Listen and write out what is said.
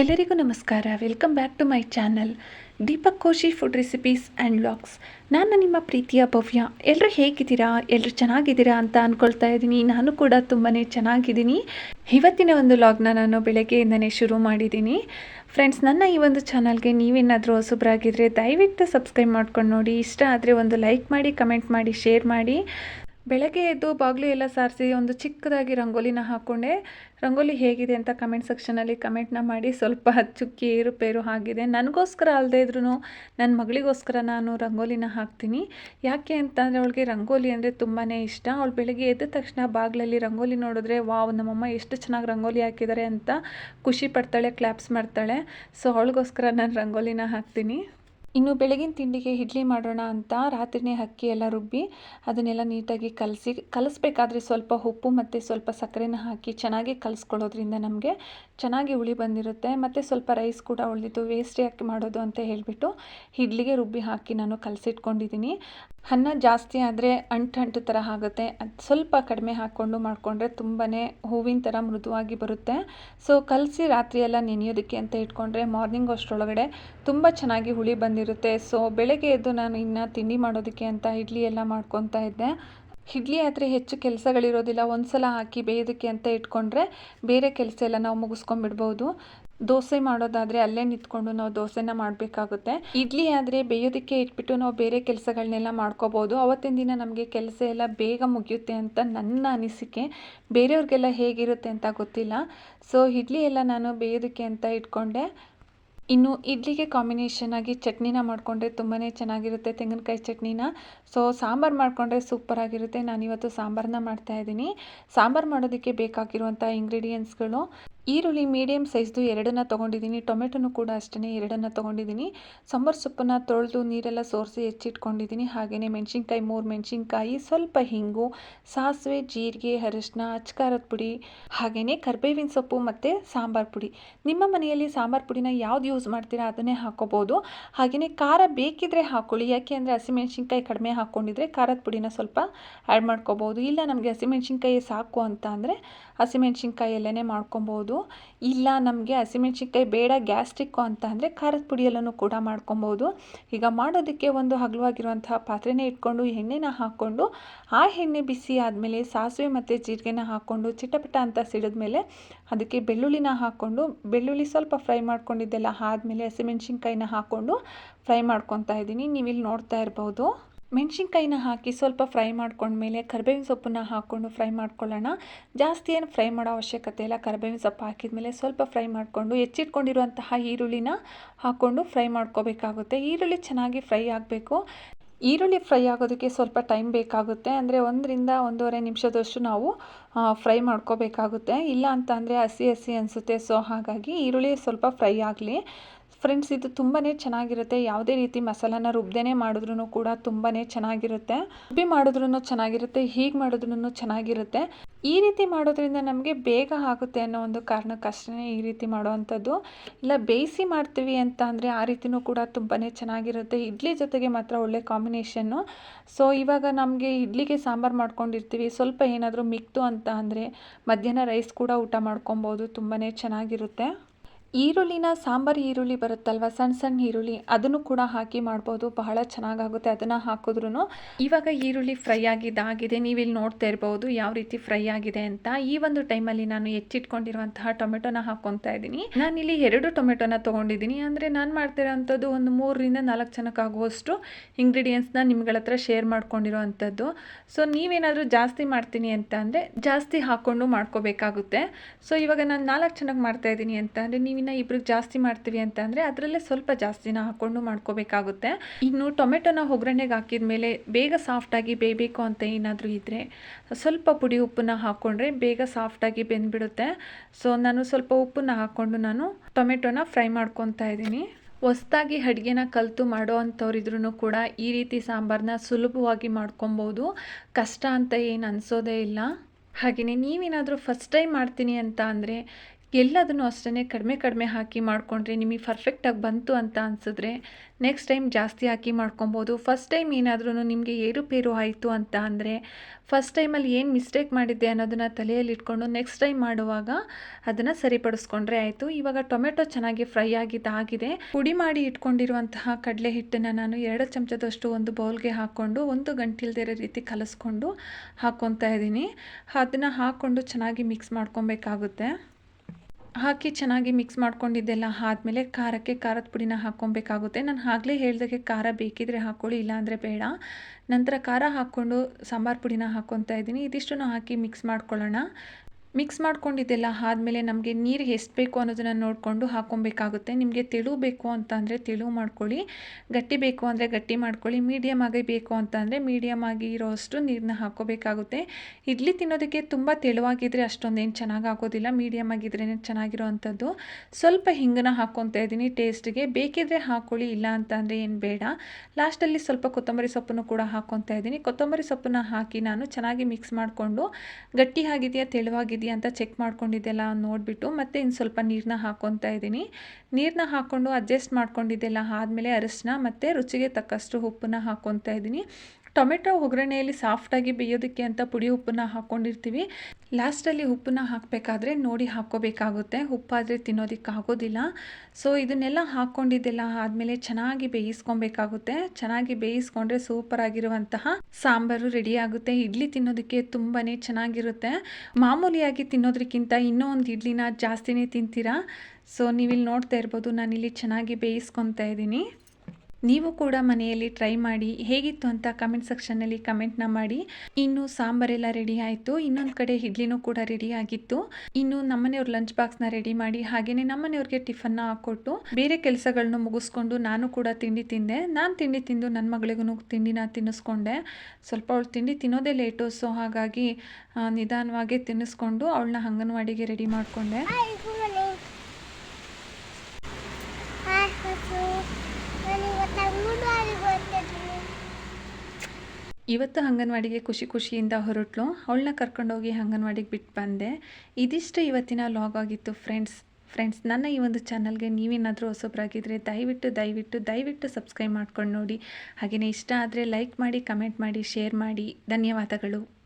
ಎಲ್ಲರಿಗೂ ನಮಸ್ಕಾರ. Welcome back to my channel Deepak Koshi food recipes and vlogs ನಾನು ನಿಮ್ಮ ಪ್ರೀತಿಯ ಭವ್ಯ. ಎಲ್ಲರೂ ಹೇಗಿದ್ದೀರಾ? ಎಲ್ಲರೂ ಚೆನ್ನಾಗಿದ್ದೀರಾ ಅಂತ ಅಂದ್ಕೊಳ್ತಾ ಇದ್ದೀನಿ. ನಾನು ಕೂಡ ತುಂಬಾ ಚೆನ್ನಾಗಿದ್ದೀನಿ. ಇವತ್ತಿನ ಒಂದು ಲಾಗ್ನ ನಾನು ಬೆಳಗ್ಗೆಯಿಂದನೇ ಶುರು ಮಾಡಿದ್ದೀನಿ. ಫ್ರೆಂಡ್ಸ್ ನನ್ನ ಈ ಒಂದು ಚಾನಲ್ಗೆ ನೀವೇನಾದರೂ ಹೊಸಬ್ರಾಗಿದ್ದರೆ ದಯವಿಟ್ಟು ಸಬ್ಸ್ಕ್ರೈಬ್ ಮಾಡ್ಕೊಂಡು ನೋಡಿ. ಇಷ್ಟ ಆದರೆ ಒಂದು ಲೈಕ್ ಮಾಡಿ ಕಮೆಂಟ್ ಮಾಡಿ ಶೇರ್ ಮಾಡಿ. ಬೆಳಗ್ಗೆ ಎದ್ದು ಬಾಗಿಲು ಎಲ್ಲ ಸಾರಿಸಿ ಒಂದು ಚಿಕ್ಕದಾಗಿ ರಂಗೋಲಿನ ಹಾಕ್ಕೊಂಡೆ. ರಂಗೋಲಿ ಹೇಗಿದೆ ಅಂತ ಕಮೆಂಟ್ ಸೆಕ್ಷನಲ್ಲಿ ಕಮೆಂಟ್ನ ಮಾಡಿ. ಸ್ವಲ್ಪ ಚುಕ್ಕಿ, ಏರುಪೇರು ಆಗಿದೆ ನನಗೋಸ್ಕರ ಅಲ್ಲದೆ ಇದ್ರೂ ನನ್ನ ಮಗಳಿಗೋಸ್ಕರ ನಾನು ರಂಗೋಲಿನ ಹಾಕ್ತೀನಿ. ಯಾಕೆ ಅಂತಂದರೆ ಅವಳಿಗೆ ರಂಗೋಲಿ ಅಂದರೆ ತುಂಬಾ ಇಷ್ಟ. ಅವಳು ಬೆಳಗ್ಗೆ ಎದ್ದ ತಕ್ಷಣ ಬಾಗಿಲಲ್ಲಿ ರಂಗೋಲಿ ನೋಡಿದ್ರೆ, ವಾವ್, ನಮ್ಮಮ್ಮ ಎಷ್ಟು ಚೆನ್ನಾಗಿ ರಂಗೋಲಿ ಹಾಕಿದ್ದಾರೆ ಅಂತ ಖುಷಿ ಪಡ್ತಾಳೆ ಕ್ಲಾಪ್ಸ್ ಮಾಡ್ತಾಳೆ. ಸೊ ಅವಳಿಗೋಸ್ಕರ ನಾನು ರಂಗೋಲಿನ ಹಾಕ್ತೀನಿ. ಇನ್ನು ಬೆಳಗಿನ ತಿಂಡಿಗೆ ಇಡ್ಲಿ ಮಾಡೋಣ ಅಂತ ರಾತ್ರಿನೇ ಅಕ್ಕಿ ಎಲ್ಲ ರುಬ್ಬಿ ಅದನ್ನೆಲ್ಲ ನೀಟಾಗಿ ಕಲಸಿ, ಕಲಿಸ್ಬೇಕಾದ್ರೆ ಸ್ವಲ್ಪ ಉಪ್ಪು ಮತ್ತು ಸ್ವಲ್ಪ ಸಕ್ಕರೆನ ಹಾಕಿ ಚೆನ್ನಾಗಿ ಕಲಸ್ಕೊಳ್ಳೋದ್ರಿಂದ ನಮಗೆ ಚೆನ್ನಾಗಿ ಹುಳಿ ಬಂದಿರುತ್ತೆ. ಮತ್ತು ಸ್ವಲ್ಪ ರೈಸ್ ಕೂಡ ಉಳಿದಿತ್ತು ವೇಸ್ಟೇ ಹಾಕಿ ಮಾಡೋದು ಅಂತ ಹೇಳಿಬಿಟ್ಟು ಇಡ್ಲಿಗೆ ರುಬ್ಬಿ ಹಾಕಿ ನಾನು ಕಲಸಿಟ್ಕೊಂಡಿದ್ದೀನಿ. ಅನ್ನ ಜಾಸ್ತಿ ಆದರೆ ಅಂಟು ಅಂಟು ಥರ ಆಗುತ್ತೆ. ಅದು ಸ್ವಲ್ಪ ಕಡಿಮೆ ಹಾಕ್ಕೊಂಡು ಮಾಡಿಕೊಂಡ್ರೆ ತುಂಬಾ ಹೂವಿನ ಥರ ಮೃದುವಾಗಿ ಬರುತ್ತೆ. ಸೊ ಕಲಸಿ ರಾತ್ರಿ ಎಲ್ಲ ನೆನೆಯೋದಕ್ಕೆ ಅಂತ ಇಟ್ಕೊಂಡ್ರೆ ಮಾರ್ನಿಂಗ್ ಅಷ್ಟರೊಳಗಡೆ ತುಂಬ ಚೆನ್ನಾಗಿ ಹುಳಿ ಬಂದಿರುತ್ತೆ. ಸೊ ಬೆಳಗ್ಗೆ ಎದ್ದು ನಾನು ಇನ್ನು ತಿಂಡಿ ಮಾಡೋದಕ್ಕೆ ಅಂತ ಇಡ್ಲಿ ಎಲ್ಲ ಮಾಡ್ಕೊತಾ ಇದ್ದೆ. ಇಡ್ಲಿ ಆದರೆ ಹೆಚ್ಚು ಕೆಲಸಗಳಿರೋದಿಲ್ಲ. ಒಂದು ಸಲ ಹಾಕಿ ಬೇಯೋದಕ್ಕೆ ಅಂತ ಇಟ್ಕೊಂಡ್ರೆ ಬೇರೆ ಕೆಲಸ ಎಲ್ಲ ನಾವು ಮುಗಿಸ್ಕೊಂಡ್ಬಿಡ್ಬೋದು. ದೋಸೆ ಮಾಡೋದಾದರೆ ಅಲ್ಲೇ ನಿಂತ್ಕೊಂಡು ನಾವು ದೋಸೆನ ಮಾಡಬೇಕಾಗುತ್ತೆ. ಇಡ್ಲಿ ಆದರೆ ಬೇಯೋದಕ್ಕೆ ಇಟ್ಬಿಟ್ಟು ನಾವು ಬೇರೆ ಕೆಲಸಗಳನ್ನೆಲ್ಲ ಮಾಡ್ಕೋಬೋದು. ಅವತ್ತಿನ ದಿನ ನಮಗೆ ಕೆಲಸ ಎಲ್ಲ ಬೇಗ ಮುಗಿಯುತ್ತೆ ಅಂತ ನನ್ನ ಅನಿಸಿಕೆ. ಬೇರೆಯವ್ರಿಗೆಲ್ಲ ಹೇಗಿರುತ್ತೆ ಅಂತ ಗೊತ್ತಿಲ್ಲ. ಸೊ ಇಡ್ಲಿ ಎಲ್ಲ ನಾನು ಬೇಯೋದಕ್ಕೆ ಅಂತ ಇಟ್ಕೊಂಡೆ. ಇನ್ನು ಇಡ್ಲಿಗೆ ಕಾಂಬಿನೇಷನ್ ಆಗಿ ಚಟ್ನಿನ ಮಾಡಿಕೊಂಡ್ರೆ ತುಂಬಾ ಚೆನ್ನಾಗಿರುತ್ತೆ ತೆಂಗಿನಕಾಯಿ ಚಟ್ನಿನ. ಸೊ ಸಾಂಬಾರು ಮಾಡಿಕೊಂಡ್ರೆ ಸೂಪರಾಗಿರುತ್ತೆ ನಾನಿವತ್ತು ಸಾಂಬಾರನ್ನ ಮಾಡ್ತಾಯಿದ್ದೀನಿ ಸಾಂಬಾರು ಮಾಡೋದಕ್ಕೆ ಬೇಕಾಗಿರುವಂಥ ಇಂಗ್ರೀಡಿಯೆಂಟ್ಸ್ಗಳು ಈರುಳ್ಳಿ ಮೀಡಿಯಮ್ ಸೈಜ್ದು ಎರಡನ್ನು ತೊಗೊಂಡಿದ್ದೀನಿ. ಟೊಮೆಟೊನು ಕೂಡ ಅಷ್ಟೇ ಎರಡನ್ನು ತೊಗೊಂಡಿದ್ದೀನಿ. ಸಾಂಬಾರು ಸೊಪ್ಪನ್ನು ತೊಳೆದು ನೀರೆಲ್ಲ ಸೋರಿಸಿ ಹೆಚ್ಚಿಟ್ಕೊಂಡಿದ್ದೀನಿ. ಹಾಗೆಯೇ ಮೆಣಸಿನ್ಕಾಯಿ, ಮೂರು ಮೆಣಸಿನ್ಕಾಯಿ, ಸ್ವಲ್ಪ ಹಿಂಗು, ಸಾಸಿವೆ, ಜೀರಿಗೆ ಅರಿಶಿನ ಅಚ್ಕಾರದ ಪುಡಿ ಹಾಗೆಯೇ ಕರ್ಬೇವಿನ ಸೊಪ್ಪು ಮತ್ತು ಸಾಂಬಾರು ಪುಡಿ. ನಿಮ್ಮ ಮನೆಯಲ್ಲಿ ಸಾಂಬಾರು ಪುಡಿನ ಯಾವ್ದು ಯೂಸ್ ಮಾಡ್ತೀರಾ ಅದನ್ನೇ ಹಾಕೋಬೋದು. ಹಾಗೆಯೇ ಖಾರ ಬೇಕಿದ್ರೆ ಹಾಕ್ಕೊಳ್ಳಿ ಯಾಕೆ ಅಂದರೆ ಹಸಿಮೆಣ್ಸಿನ್ಕಾಯಿ ಕಡಿಮೆ ಹಾಕ್ಕೊಂಡಿದ್ರೆ ಖಾರದ ಪುಡಿನ ಸ್ವಲ್ಪ ಆ್ಯಡ್ ಮಾಡ್ಕೋಬೋದು. ಇಲ್ಲ ನಮಗೆ ಹಸಿಮೆಣ್ಸಿನ್ಕಾಯಿ ಸಾಕು ಅಂತ ಅಂದರೆ ಹಸಿಮೆಣ್ಸಿನ್ಕಾಯಲ್ಲೇ ಮಾಡ್ಕೊಬೋದು. ಇಲ್ಲ ನಮಗೆ ಹಸಿಮೆಣ್ಸಿನ್ಕಾಯಿ ಬೇಡ ಗ್ಯಾಸ್ಟ್ರಿಕ್ಕು ಅಂತ ಅಂದರೆ ಖಾರದ ಪುಡಿಯಲ್ಲೂ ಕೂಡ ಮಾಡ್ಕೊಬೋದು. ಈಗ ಮಾಡೋದಕ್ಕೆ ಒಂದು ಹಗಲವಾಗಿರುವಂತಹ ಪಾತ್ರೆನೇ ಇಟ್ಕೊಂಡು, ಎಣ್ಣೆನ ಹಾಕ್ಕೊಂಡು, ಆ ಎಣ್ಣೆ ಬಿಸಿ ಆದಮೇಲೆ ಸಾಸಿವೆ ಮತ್ತು ಜೀರಿಗೆನ ಹಾಕ್ಕೊಂಡು, ಚಿಟಪಟ ಅಂತ ಸಿಡಿದ ಮೇಲೆ ಅದಕ್ಕೆ ಬೆಳ್ಳುಳ್ಳಿನ ಹಾಕ್ಕೊಂಡು, ಬೆಳ್ಳುಳ್ಳಿ ಸ್ವಲ್ಪ ಫ್ರೈ ಮಾಡ್ಕೊಂಡಿದ್ದೆಲ್ಲ ಆದಮೇಲೆ ಹಸಿಮೆಣ್ಸಿನ್ಕಾಯಿನ ಹಾಕ್ಕೊಂಡು ಫ್ರೈ ಮಾಡ್ಕೊತಾ ಇದ್ದೀನಿ. ನೀವಿಲ್ಲಿ ನೋಡ್ತಾ ಇರ್ಬೋದು. ಮೆಣಸಿನ್ಕಾಯಿನ ಹಾಕಿ ಸ್ವಲ್ಪ ಫ್ರೈ ಮಾಡ್ಕೊಂಡ್ಮೇಲೆ ಕರ್ಬೇವಿನ ಸೊಪ್ಪನ್ನ ಹಾಕ್ಕೊಂಡು ಫ್ರೈ ಮಾಡ್ಕೊಳ್ಳೋಣ. ಜಾಸ್ತಿ ಏನು ಫ್ರೈ ಮಾಡೋ ಅವಶ್ಯಕತೆ ಇಲ್ಲ. ಕರ್ಬೇವಿನ ಸೊಪ್ಪು ಹಾಕಿದ್ಮೇಲೆ ಸ್ವಲ್ಪ ಫ್ರೈ ಮಾಡಿಕೊಂಡು ಹೆಚ್ಚಿಟ್ಕೊಂಡಿರುವಂತಹ ಈರುಳ್ಳಿನ ಹಾಕ್ಕೊಂಡು ಫ್ರೈ ಮಾಡ್ಕೋಬೇಕಾಗುತ್ತೆ. ಈರುಳ್ಳಿ ಚೆನ್ನಾಗಿ ಫ್ರೈ ಆಗಬೇಕು. ಈರುಳ್ಳಿ ಫ್ರೈ ಆಗೋದಕ್ಕೆ ಸ್ವಲ್ಪ ಟೈಮ್ ಬೇಕಾಗುತ್ತೆ. ಅಂದರೆ ಒಂದರಿಂದ ಒಂದೂವರೆ ನಿಮಿಷದಷ್ಟು ನಾವು ಫ್ರೈ ಮಾಡ್ಕೋಬೇಕಾಗುತ್ತೆ. ಇಲ್ಲ ಅಂತ ಅಂದರೆ ಹಸಿ ಹಸಿ ಅನಿಸುತ್ತೆ. ಸೊ, ಹಾಗಾಗಿ ಈರುಳ್ಳಿ ಸ್ವಲ್ಪ ಫ್ರೈ ಆಗಲಿ. ಫ್ರೆಂಡ್ಸ್, ಇದು ತುಂಬಾ ಚೆನ್ನಾಗಿರುತ್ತೆ. ಯಾವುದೇ ರೀತಿ ಮಸಾಲಾನ ರುಬ್ದೇ ಮಾಡಿದ್ರೂ ಕೂಡ ತುಂಬಾ ಚೆನ್ನಾಗಿರುತ್ತೆ. ರುಬ್ಬಿ ಮಾಡಿದ್ರೂ ಚೆನ್ನಾಗಿರುತ್ತೆ, ಹೀಗೆ ಮಾಡಿದ್ರು ಚೆನ್ನಾಗಿರುತ್ತೆ. ಈ ರೀತಿ ಮಾಡೋದ್ರಿಂದ ನಮಗೆ ಬೇಗ ಆಗುತ್ತೆ ಅನ್ನೋ ಒಂದು ಕಾರಣಕ್ಕಷ್ಟೇ ಈ ರೀತಿ ಮಾಡುವಂಥದ್ದು. ಇಲ್ಲ, ಬೇಯಿಸಿ ಮಾಡ್ತೀವಿ ಅಂತ ಅಂದರೆ ಆ ರೀತಿಯೂ ಕೂಡ ತುಂಬಾ ಚೆನ್ನಾಗಿರುತ್ತೆ. ಇಡ್ಲಿ ಜೊತೆಗೆ ಮಾತ್ರ ಒಳ್ಳೆ ಕಾಂಬಿನೇಷನ್ನು. ಸೊ, ಇವಾಗ ನಮಗೆ ಇಡ್ಲಿಗೆ ಸಾಂಬಾರು ಮಾಡ್ಕೊಂಡಿರ್ತೀವಿ. ಸ್ವಲ್ಪ ಏನಾದರೂ ಮಿಕ್ತು ಅಂತ ಅಂದರೆ ಮಧ್ಯಾಹ್ನ ರೈಸ್ ಕೂಡ ಊಟ ಮಾಡ್ಕೊಬೋದು. ತುಂಬಾ ಚೆನ್ನಾಗಿರುತ್ತೆ. ಈರುಳ್ಳಿನ ಸಾಂಬಾರು ಈರುಳ್ಳಿ ಬರುತ್ತಲ್ವ? ಸಣ್ಣ ಸಣ್ಣ ಈರುಳ್ಳಿ ಅದನ್ನು ಕೂಡ ಹಾಕಿ ಮಾಡ್ಬೋದು. ಬಹಳ ಚೆನ್ನಾಗಾಗುತ್ತೆ ಅದನ್ನು ಹಾಕಿದ್ರೂ ಇವಾಗ ಈರುಳ್ಳಿ ಫ್ರೈ ಆಗಿದ್ದಾಗಿದೆ. ನೀವಿಲ್ಲಿ ನೋಡ್ತಾ ಇರ್ಬೋದು ಯಾವ ರೀತಿ ಫ್ರೈ ಆಗಿದೆ ಅಂತ. ಈ ಒಂದು ಟೈಮಲ್ಲಿ ನಾನು ಹೆಚ್ಚಿಟ್ಕೊಂಡಿರುವಂತಹ ಟೊಮೆಟೊನ ಹಾಕ್ಕೊತಾ ಇದ್ದೀನಿ. ನಾನಿಲ್ಲಿ ಎರಡು ಟೊಮೆಟೊನ ತೊಗೊಂಡಿದ್ದೀನಿ. ಅಂದರೆ ನಾನು ಮಾಡ್ತಿರೋಂಥದ್ದು ಒಂದು ಮೂರರಿಂದ ನಾಲ್ಕು ಜನಕ್ಕಾಗುವಷ್ಟು ಇಂಗ್ರೀಡಿಯೆಂಟ್ಸ್ನ ನಿಮ್ಗಳ ಹತ್ರ ಶೇರ್ ಮಾಡ್ಕೊಂಡಿರೋ ಅಂಥದ್ದು ಸೊ ನೀವೇನಾದರೂ ಜಾಸ್ತಿ ಮಾಡ್ತೀನಿ ಅಂತ ಅಂದರೆ ಜಾಸ್ತಿ ಹಾಕ್ಕೊಂಡು ಮಾಡ್ಕೋಬೇಕಾಗುತ್ತೆ. ಸೊ ಇವಾಗ ನಾನು ನಾಲ್ಕು ಜನಕ್ಕೆ ಮಾಡ್ತಾ ಇದ್ದೀನಿ ಅಂತ ಅಂದರೆ ನೀವು ಇನ್ನು ಇಬ್ರಿಗೆ ಜಾಸ್ತಿ ಮಾಡ್ತೀವಿ ಅಂತ ಅಂದರೆ ಅದರಲ್ಲೇ ಸ್ವಲ್ಪ ಜಾಸ್ತಿನ ಹಾಕ್ಕೊಂಡು ಮಾಡ್ಕೋಬೇಕಾಗುತ್ತೆ. ಇನ್ನು ಟೊಮೆಟೊನ ಒಗ್ಗರಣೆಗೆ ಹಾಕಿದ ಮೇಲೆ ಬೇಗ ಸಾಫ್ಟಾಗಿ ಬೇಯಬೇಕು ಅಂತ ಏನಾದರೂ ಇದ್ದರೆ ಸ್ವಲ್ಪ ಪುಡಿ ಉಪ್ಪನ್ನ ಹಾಕ್ಕೊಂಡ್ರೆ ಬೇಗ ಸಾಫ್ಟಾಗಿ ಬೆಂದ್ಬಿಡುತ್ತೆ. ಸೊ ನಾನು ಸ್ವಲ್ಪ ಉಪ್ಪನ್ನ ಹಾಕ್ಕೊಂಡು ನಾನು ಟೊಮೆಟೊನ ಫ್ರೈ ಮಾಡ್ಕೊತಾ ಇದ್ದೀನಿ. ಹೊಸ್ದಾಗಿ ಅಡುಗೆನ ಕಲಿತು ಮಾಡೋ ಅಂಥವ್ರಿದ್ರೂ ಕೂಡ ಈ ರೀತಿ ಸಾಂಬಾರನ್ನ ಸುಲಭವಾಗಿ ಮಾಡ್ಕೊಬೋದು. ಕಷ್ಟ ಅಂತ ಏನು ಅನಿಸೋದೇ ಇಲ್ಲ. ಹಾಗೆಯೇ ನೀವೇನಾದರೂ ಫಸ್ಟ್ ಟೈಮ್ ಮಾಡ್ತೀನಿ ಅಂತ ಅಂದರೆ ಎಲ್ಲದನ್ನು ಅಷ್ಟೇ ಕಡಿಮೆ ಕಡಿಮೆ ಹಾಕಿ ಮಾಡಿಕೊಂಡ್ರೆ ನಿಮಗೆ ಪರ್ಫೆಕ್ಟಾಗಿ ಬಂತು ಅಂತ ಅನಿಸಿದ್ರೆ ನೆಕ್ಸ್ಟ್ ಟೈಮ್ ಜಾಸ್ತಿ ಹಾಕಿ ಮಾಡ್ಕೊಬೋದು. ಫಸ್ಟ್ ಟೈಮ್ ಏನಾದ್ರೂ ನಿಮಗೆ ಏರುಪೇರು ಆಯಿತು ಅಂತ ಅಂದರೆ ಫಸ್ಟ್ ಟೈಮಲ್ಲಿ ಏನು ಮಿಸ್ಟೇಕ್ ಮಾಡಿದ್ದೆ ಅನ್ನೋದನ್ನು ತಲೆಯಲ್ಲಿ ಇಟ್ಕೊಂಡು ನೆಕ್ಸ್ಟ್ ಟೈಮ್ ಮಾಡುವಾಗ ಅದನ್ನು ಸರಿಪಡಿಸ್ಕೊಂಡ್ರೆ ಆಯಿತು. ಇವಾಗ ಟೊಮೆಟೊ ಚೆನ್ನಾಗಿ ಫ್ರೈ ಆಗಿದ್ದಾಗಿದೆ ಪುಡಿ ಮಾಡಿ ಇಟ್ಕೊಂಡಿರುವಂತಹ ಕಡಲೆ ಹಿಟ್ಟನ್ನು ನಾನು ಎರಡು ಚಮಚದಷ್ಟು ಒಂದು ಬೌಲ್ಗೆ ಹಾಕ್ಕೊಂಡು ಒಂದು ಗಂಟಿಲ್ದಿರೋ ರೀತಿ ಕಲಸ್ಕೊಂಡು ಹಾಕ್ಕೊತಾ ಇದ್ದೀನಿ. ಅದನ್ನು ಹಾಕ್ಕೊಂಡು ಚೆನ್ನಾಗಿ ಮಿಕ್ಸ್ ಮಾಡ್ಕೊಬೇಕಾಗುತ್ತೆ. ಹಾಕಿ ಚೆನ್ನಾಗಿ ಮಿಕ್ಸ್ ಮಾಡ್ಕೊಂಡಿದ್ದೆಲ್ಲ ಆದಮೇಲೆ ಖಾರಕ್ಕೆ ಖಾರದ ಪುಡಿನ ಹಾಕ್ಕೊಬೇಕಾಗುತ್ತೆ. ನಾನು ಆಗಲೇ ಹೇಳ್ದಕ್ಕೆ ಖಾರ ಬೇಕಿದ್ರೆ ಹಾಕ್ಕೊಳ್ಳಿ ಇಲ್ಲಾಂದರೆ ಬೇಡ. ನಂತರ ಖಾರ ಹಾಕ್ಕೊಂಡು ಸಾಂಬಾರು ಪುಡಿನ ಹಾಕ್ಕೊತಾ ಇದ್ದೀನಿ. ಇದಿಷ್ಟನ್ನು ಹಾಕಿ ಮಿಕ್ಸ್ ಮಾಡ್ಕೊಳ್ಳೋಣ. ಮಿಕ್ಸ್ ಮಾಡ್ಕೊಂಡಿದ್ದೆಲ್ಲ ಆದಮೇಲೆ ನಮಗೆ ನೀರು ಎಷ್ಟು ಬೇಕು ಅನ್ನೋದನ್ನು ನೋಡಿಕೊಂಡು ಹಾಕ್ಕೊಬೇಕಾಗುತ್ತೆ. ನಿಮಗೆ ತೆಳು ಬೇಕು ಅಂತ ಅಂದರೆ ತೆಳು ಮಾಡ್ಕೊಳ್ಳಿ, ಗಟ್ಟಿ ಬೇಕು ಅಂದರೆ ಗಟ್ಟಿ ಮಾಡ್ಕೊಳ್ಳಿ ಮೀಡಿಯಮ್ ಆಗಿ ಬೇಕು ಅಂತ ಅಂದರೆ ಮೀಡಿಯಮ್ ಆಗಿ ಇರೋಷ್ಟು ನೀರನ್ನ ಹಾಕ್ಕೋಬೇಕಾಗುತ್ತೆ. ಇಡ್ಲಿ ತಿನ್ನೋದಕ್ಕೆ ತುಂಬ ತೆಳುವಾಗಿದ್ದರೆ ಅಷ್ಟೊಂದೇನು ಚೆನ್ನಾಗಿ ಆಗೋದಿಲ್ಲ ಮೀಡಿಯಮ್ ಆಗಿದ್ರೇ ಚೆನ್ನಾಗಿರೋ ಅಂಥದ್ದು. ಸ್ವಲ್ಪ ಹಿಂಗನ್ನ ಹಾಕ್ಕೊತಾ ಇದ್ದೀನಿ ಟೇಸ್ಟ್ಗೆ. ಬೇಕಿದ್ರೆ ಹಾಕ್ಕೊಳ್ಳಿ ಇಲ್ಲ ಅಂತ ಅಂದರೆ ಏನು ಬೇಡ. ಲಾಸ್ಟಲ್ಲಿ ಸ್ವಲ್ಪ ಕೊತ್ತಂಬರಿ ಸೊಪ್ಪನ್ನು ಕೂಡ ಹಾಕ್ಕೊತಾ ಇದ್ದೀನಿ. ಕೊತ್ತಂಬರಿ ಸೊಪ್ಪನ್ನ ಹಾಕಿ ನಾನು ಚೆನ್ನಾಗಿ ಮಿಕ್ಸ್ ಮಾಡಿಕೊಂಡು ಗಟ್ಟಿ ಆಗಿದೆಯಾ, ತೆಳುವಾಗಿದೆಯಾ ಇದೆಯಾ ಅಂತ ಚೆಕ್ ಮಾಡ್ಕೊಂಡಿದ್ದೆಲ್ಲ ನೋಡಿಬಿಟ್ಟು ಮತ್ತೆ ಇನ್ನು ಸ್ವಲ್ಪ ನೀರನ್ನ ಹಾಕ್ಕೊತಾ ಇದ್ದೀನಿ. ನೀರನ್ನ ಹಾಕ್ಕೊಂಡು ಅಡ್ಜಸ್ಟ್ ಮಾಡ್ಕೊಂಡಿದ್ದೆಲ್ಲ ಆದಮೇಲೆ ಅರಿಶಿನ ಮತ್ತು ರುಚಿಗೆ ತಕ್ಕಷ್ಟು ಉಪ್ಪನ್ನ ಹಾಕ್ಕೊತಾ ಇದ್ದೀನಿ. ಟೊಮೆಟೊ ಒಗ್ಗರಣೆಯಲ್ಲಿ ಸಾಫ್ಟಾಗಿ ಬೇಯೋದಕ್ಕೆ ಅಂತ ಪುಡಿ ಉಪ್ಪನ್ನ ಹಾಕ್ಕೊಂಡಿರ್ತೀವಿ ಲಾಸ್ಟಲ್ಲಿ ಉಪ್ಪನ್ನ ಹಾಕಬೇಕಾದ್ರೆ ನೋಡಿ ಹಾಕ್ಕೋಬೇಕಾಗುತ್ತೆ. ಉಪ್ಪಾದರೆ ತಿನ್ನೋದಕ್ಕೆ ಆಗೋದಿಲ್ಲ. ಸೊ ಇದನ್ನೆಲ್ಲ ಹಾಕ್ಕೊಂಡಿದ್ದೆಲ್ಲ ಆದಮೇಲೆ ಚೆನ್ನಾಗಿ ಬೇಯಿಸ್ಕೊಬೇಕಾಗುತ್ತೆ. ಚೆನ್ನಾಗಿ ಬೇಯಿಸ್ಕೊಂಡ್ರೆ ಸೂಪರ್ ಆಗಿರುವಂತಹ ಸಾಂಬಾರು ರೆಡಿ ಆಗುತ್ತೆ. ಇಡ್ಲಿ ತಿನ್ನೋದಕ್ಕೆ ತುಂಬಾ ಚೆನ್ನಾಗಿರುತ್ತೆ. ಮಾಮೂಲಿಯಾಗಿ ತಿನ್ನೋದಕ್ಕಿಂತ ಇನ್ನೂ ಒಂದು ಇಡ್ಲಿನ ಜಾಸ್ತಿನೇ ತಿಂತೀರಾ? ಸೊ ನೀವಿಲ್ಲಿ ನೋಡ್ತಾ ಇರ್ಬೋದು, ನಾನಿಲ್ಲಿ ಚೆನ್ನಾಗಿ ಬೇಯಿಸ್ಕೊತಾ ಇದ್ದೀನಿ. ನೀವು ಕೂಡ ಮನೆಯಲ್ಲಿ ಟ್ರೈ ಮಾಡಿ ಹೇಗಿತ್ತು ಅಂತ ಕಮೆಂಟ್ ಸೆಕ್ಷನ್ನಲ್ಲಿ ಕಮೆಂಟ್ನ ಮಾಡಿ. ಇನ್ನು ಸಾಂಬಾರೆಲ್ಲ ರೆಡಿ ಆಯಿತು. ಇನ್ನೊಂದು ಕಡೆ ಇಡ್ಲಿನೂ ಕೂಡ ರೆಡಿ ಆಗಿತ್ತು. ಇನ್ನು ನಮ್ಮನೆಯವ್ರ ಲಂಚ್ ಬಾಕ್ಸ್ನ ರೆಡಿ ಮಾಡಿ ಹಾಗೆಯೇ ನಮ್ಮನೆಯವ್ರಿಗೆ ಟಿಫನ್ನ ಹಾಕ್ಕೊಟ್ಟು ಬೇರೆ ಕೆಲಸಗಳನ್ನ ಮುಗಿಸ್ಕೊಂಡು ನಾನು ಕೂಡ ತಿಂಡಿ ತಿಂದೆ. ನಾನು ತಿಂಡಿ ತಿಂದು ನನ್ನ ಮಗಳಿಗೂ ತಿಂಡಿನ ತಿನ್ನಿಸ್ಕೊಂಡೆ. ಸ್ವಲ್ಪ ಅವಳು ತಿಂಡಿ ತಿನ್ನೋದೇ ಲೇಟು ಸೊ ಹಾಗಾಗಿ ನಿಧಾನವಾಗಿ ತಿನ್ನಿಸ್ಕೊಂಡು ಅವಳನ್ನ ಅಂಗನವಾಡಿಗೆ ರೆಡಿ ಮಾಡಿಕೊಂಡೆ. ಇವತ್ತು ಅಂಗನವಾಡಿಗೆ ಖುಷಿ ಖುಷಿಯಿಂದ ಹೊರಟ್ಲು. ಅವಳನ್ನ ಕರ್ಕೊಂಡೋಗಿ ಅಂಗನವಾಡಿಗೆ ಬಿಟ್ಟು ಬಂದೆ. ಇದಿಷ್ಟು ಇವತ್ತಿನ ಲಾಗ್ ಆಗಿತ್ತು ಫ್ರೆಂಡ್ಸ್ ಫ್ರೆಂಡ್ಸ್ ನನ್ನ ಈ ಒಂದು ಚಾನಲ್ಗೆ ನೀವೇನಾದರೂ ಹೊಸೊಬ್ಬರಾಗಿದ್ದರೆ ದಯವಿಟ್ಟು ದಯವಿಟ್ಟು ದಯವಿಟ್ಟು ಸಬ್ಸ್ಕ್ರೈಬ್ ಮಾಡ್ಕೊಂಡು ನೋಡಿ. ಹಾಗೆಯೇ ಇಷ್ಟ ಆದರೆ ಲೈಕ್ ಮಾಡಿ ಕಮೆಂಟ್ ಮಾಡಿ ಶೇರ್ ಮಾಡಿ. ಧನ್ಯವಾದಗಳು.